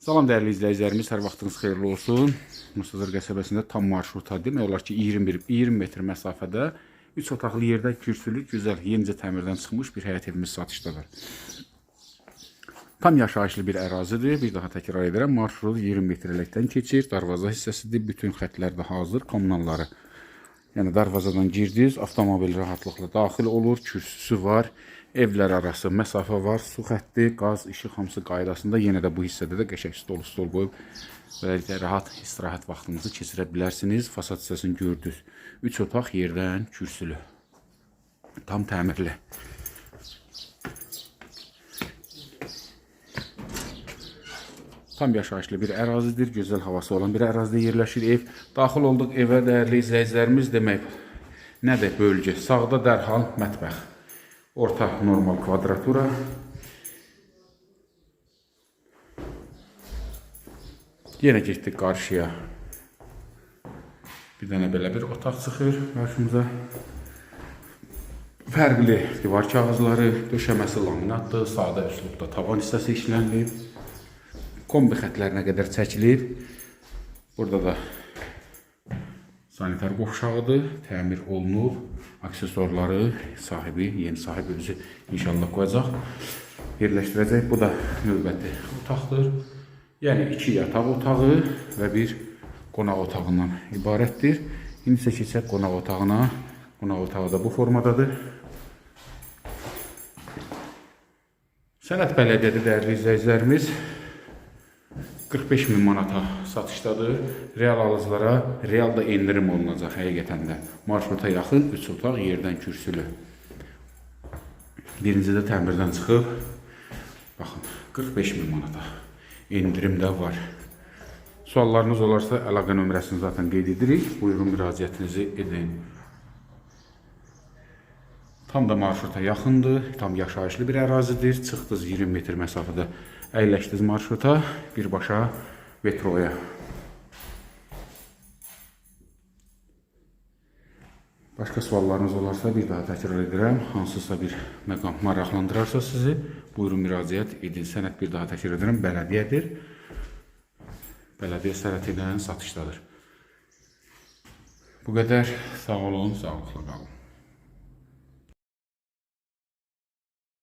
Salam dəyərli izləyicilərimiz, hər vaxtınız xeyirli olsun. Mursazır qəsəbəsində tam marşruta demək olar ki, 21 20 metr məsafədə 3 otaqlı yerdə kürsülü, gözəl, yenicə təmirdən çıxmış bir həyət evimiz satışdadır. Tam yaşayışlı bir ərazidir. Bir daha təkrar edirəm. Marşrut 20 metrlikdən keçir. Darvaza hissəsidir. Bütün xətlər də hazır, kommunalları. Yəni darvazadan girdiniz, avtomobil rahatlıqla daxil olur, kürsüsü var, evlər arası məsafə var, su xətti, qaz, işıq hamısı qaydasında. Yenə də bu hissədə də qəşəng stol stol qoyub beləliklə rahat istirahət vaxtınızı keçirə bilərsiniz. Fasad hissəsini gördünüz. 3 otaq yerdən kürsülü. Tam təmirli. Tam yaşayışlı bir ərazidir, gözəl havası olan bir ərazidə yerləşir ev. Daxil olduq evə dəyərli izləyicilərimiz demək nədir bölgə? Sağda dərhal mətbəx. Orta normal kvadratura. Yenə getdik qarşıya. Bir dənə belə bir otaq çıxır qarşımıza. Fərqli divar kağızları, döşəməsi laminatdır, sadə üslubda tavan hissəsi işlənilib. Kombi xətlərinə qədər çəkilib. Burada da sanitar qovşağıdır, təmir olunub. Aksesuarları sahibi, yeni sahibi özü inşallah qoyacaq. Yerləşdirəcək. Bu da növbəti otaqdır. Yəni iki yataq otağı və bir qonaq otağından ibarətdir. İndi isə qonaq otağına. Qonaq otağı da bu formadadır. Sənət bələdiyyədə dəyərli izləyicilərimiz 45 min manata satışdadır. Real alıcılara real da endirim olunacaq həqiqətən də. Marşruta yaxın 3 otaq yerdən kürsülü. Birincidə təmirdən çıxıb baxın 45 min manata endirim də var. Suallarınız olarsa əlaqə nömrəsini zaten qeyd edirik. Buyurun müraciətinizi edin. Tam da marşruta yaxındır, tam yaşayışlı bir ərazidir. Çıxdınız 20 metr məsafədə əyləşdiniz marşruta, birbaşa metroya. Başqa suallarınız olarsa bir daha təkrar edirəm. Hansısa bir məqam maraqlandırarsa sizi, buyurun müraciət edin. Sənət bir daha təkrar edirəm, bələdiyyədir. Bələdiyyə sənəti satışdadır. Bu qədər. Sağ olun, sağlıqla qalın.